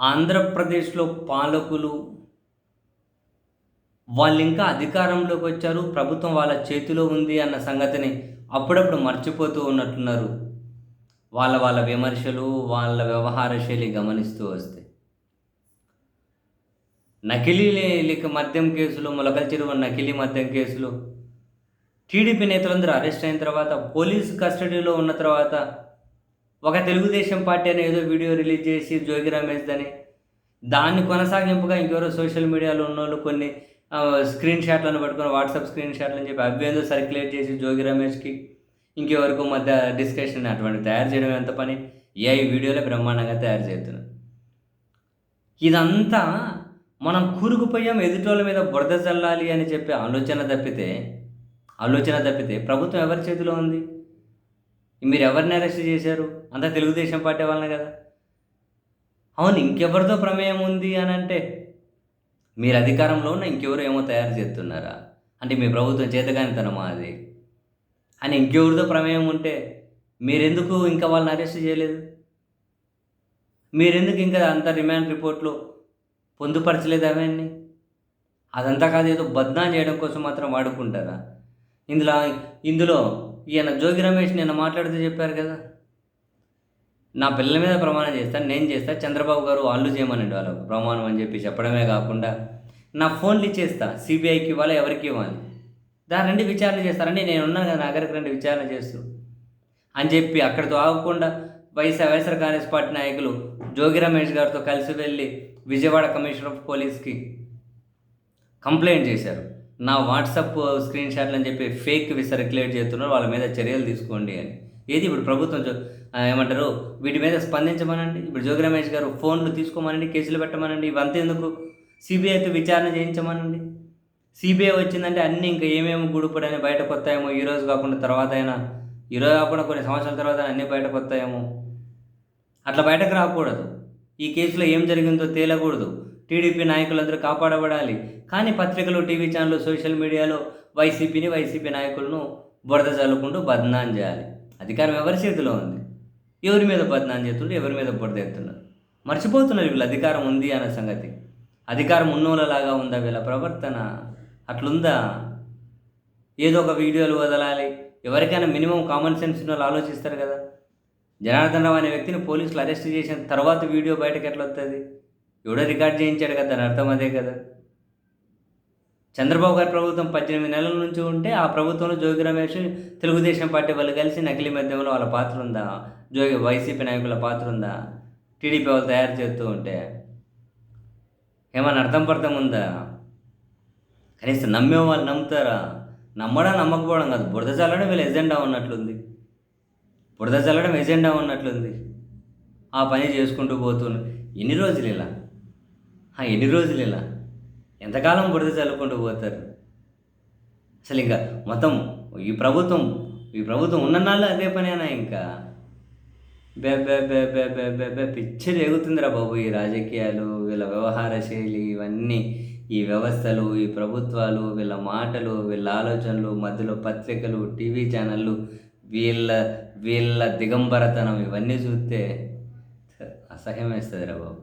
ఆంధ్రప్రదేశ్లో పాలకులు వాళ్ళు ఇంకా అధికారంలోకి వచ్చారు ప్రభుత్వం వాళ్ళ చేతిలో ఉంది అన్న సంగతిని అప్పుడప్పుడు మర్చిపోతూ ఉన్నట్టున్నారు. వాళ్ళ వాళ్ళ విమర్శలు వాళ్ళ వ్యవహార శైలి గమనిస్తూ వస్తే. నకిలీ లేక మద్యం కేసులు మొలకల చెరువు నకిలీ మద్యం కేసులు. టీడీపీ నేతలందరూ అరెస్ట్ అయిన తర్వాత పోలీసు కస్టడీలో ఉన్న తర్వాత ఒక తెలుగుదేశం పార్టీ అని ఏదో వీడియో రిలీజ్ చేసి జోగి రమేష్ దాన్ని కొనసాగింపుగా ఇంకెవరో సోషల్ మీడియాలో ఉన్న వాళ్ళు కొన్ని స్క్రీన్ షాట్లను పట్టుకొని వాట్సాప్ స్క్రీన్ షాట్లు అని చెప్పి అవి సర్క్యులేట్ చేసి జోగి రమేష్కి ఇంకెవరకు మధ్య డిస్కషన్ అటువంటి తయారు చేయడం ఎంత పని. ఏ వీడియోలో బ్రహ్మాండంగా తయారు చేస్తున్నారు ఇదంతా మనం కూరుకుపోయాం ఎదుటోళ్ళ మీద బురద చల్లాలి అని చెప్పి ఆలోచన తప్పితే ఆలోచన తప్పితే ప్రభుత్వం ఎవరి చేతిలో ఉంది? మీరు ఎవరిని అరెస్ట్ చేశారు? అంతా తెలుగుదేశం పార్టీ వాళ్ళనే కదా? అవును ఇంకెవరితో ప్రమేయం ఉంది అని అంటే మీరు అధికారంలో ఉన్న ఇంకెవరు ఏమో తయారు చేస్తున్నారా? అంటే మీ ప్రభుత్వం చేతగానితనమా అది? అని ఇంకెవరితో ప్రమేయం ఉంటే మీరెందుకు ఇంకా వాళ్ళని అరెస్ట్ చేయలేదు? మీరెందుకు ఇంకా అంత రిమాండ్ రిపోర్ట్లో పొందుపరచలేదు అవన్నీ? అదంతా కాదు ఏదో బద్నాం చేయడం కోసం మాత్రం వాడుకుంటారా? ఇందులో ఇందులో ఈయన జోగి రమేష్ నిన్న మాట్లాడుతూ చెప్పారు కదా. నా పిల్లల మీద ప్రమాణం చేస్తాను నేను చేస్తా చంద్రబాబు గారు వాళ్ళు చేయమని వాళ్ళకు ప్రమాణం అని చెప్పి చెప్పడమే కాకుండా నా ఫోన్లు ఇచ్చేస్తా సిబిఐకి ఇవ్వాలి ఎవరికి ఇవ్వాలి. దాని రండి విచారణ చేస్తారండి నేను ఉన్నాను కదా నా దగ్గరికి విచారణ చేస్తూ. అని చెప్పి అక్కడితో ఆగకుండా వైఎస్ఆర్ వైఎస్ఆర్ కాంగ్రెస్ పార్టీ నాయకులు జోగి రమేష్ గారితో కలిసి వెళ్ళి విజయవాడ కమిషనర్ ఆఫ్ పోలీస్కి కంప్లైంట్ చేశారు. నా వాట్సాప్ స్క్రీన్ షాట్లు అని చెప్పి ఫేక్ సర్క్యులేట్ చేస్తున్నారు వాళ్ళ మీద చర్యలు తీసుకోండి అని. ఏది ఇప్పుడు ప్రభుత్వం ఏమంటారు వీటి మీద స్పందించమనండి? ఇప్పుడు జోగి రమేష్ గారు ఫోన్లు తీసుకోమనండి కేసులు పెట్టమనండి ఇవంతా ఎందుకు? సిబిఐతో విచారణ చేయించమనండి? సిబిఐ వచ్చిందంటే అన్నీ ఇంకా ఏమేమి గుడిపడని బయటకు వస్తాయేమో ఈ రోజు కాకుండా తర్వాత అయినా ఈ రోజు కాకుండా కొన్ని సంవత్సరాల తర్వాత అన్నీ బయటకు వస్తాయేమో అట్లా బయటకు రాకూడదు. ఈ కేసులో ఏం జరిగిందో తేలకూడదు. టీడీపీ నాయకులందరూ కాపాడబడాలి. కానీ పత్రికలు టీవీ ఛానళ్ళు సోషల్ మీడియాలో వైసీపీని వైసీపీ నాయకులను బురద చల్లుకుంటూ బద్నాం చేయాలి. అధికారం ఎవరి చేతిలో ఉంది? ఎవరి మీద బద్నాం చేస్తుండ్రు ఎవరి మీద బురద ఎత్తున్నారు? మర్చిపోతున్నారు వీళ్ళు అధికారం ఉంది అన్న సంగతి. అధికారం ఉన్నోళ్ళలాగా ఉందా వీళ్ళ ప్రవర్తన? అట్లుందా? ఏదో ఒక వీడియోలు వదలాలి. ఎవరికైనా మినిమం కామన్ సెన్స్ వాళ్ళు ఆలోచిస్తారు కదా. జనార్దన్ రావు అనే వ్యక్తిని పోలీసులు అరెస్ట్ చేసిన తర్వాత వీడియో బయటకు ఎట్లా వస్తుంది ఎవడో రికార్డ్ చేయించాడు కదా దాని అర్థం అదే కదా. చంద్రబాబు గారి ప్రభుత్వం పద్దెనిమిది నెలల నుంచి ఉంటే ఆ ప్రభుత్వంలో జోగి రమేష్ తెలుగుదేశం పార్టీ వాళ్ళు కలిసి నకిలీ మద్యంలో వాళ్ళ పాత్ర ఉందా? జోగి వైసీపీ నాయకుల పాత్ర ఉందా? టీడీపీ వాళ్ళు తయారు చేస్తూ ఉంటే. ఏమైనా అర్థం పర్థం ఉందా? కనీసం నమ్మే వాళ్ళు నమ్ముతారా? నమ్మడం నమ్మకపోవడం కాదు. బురద చల్లడం వీళ్ళ ఎజెండా ఉన్నట్లుంది. బురద చల్లడం ఎజెండా ఉన్నట్లుంది. ఆ పని చేసుకుంటూ పోతున్నారు ఎన్ని రోజులు ఇలా? ఎన్ని రోజులు ఇలా? ఎంతకాలం బురద చల్లుకుంటూ పోతారు? అసలు ఇంకా మొత్తం ఈ ప్రభుత్వం ఈ ప్రభుత్వం ఉన్ననాళ్ళు అదే పనేనా ఇంకా? బే బే బే బే బే బే బే పిచ్చర్ ఎగుతుందిరా బాబు ఈ రాజకీయాలు వీళ్ళ వ్యవహార శైలి ఇవన్నీ. ఈ వ్యవస్థలు ఈ ప్రభుత్వాలు వీళ్ళ మాటలు వీళ్ళ ఆలోచనలు మధ్యలో పత్రికలు టీవీ ఛానళ్ళు వీళ్ళ వీళ్ళ దిగంబరతనం ఇవన్నీ చూస్తే అసహ్యం వేస్తుందిరా బాబు.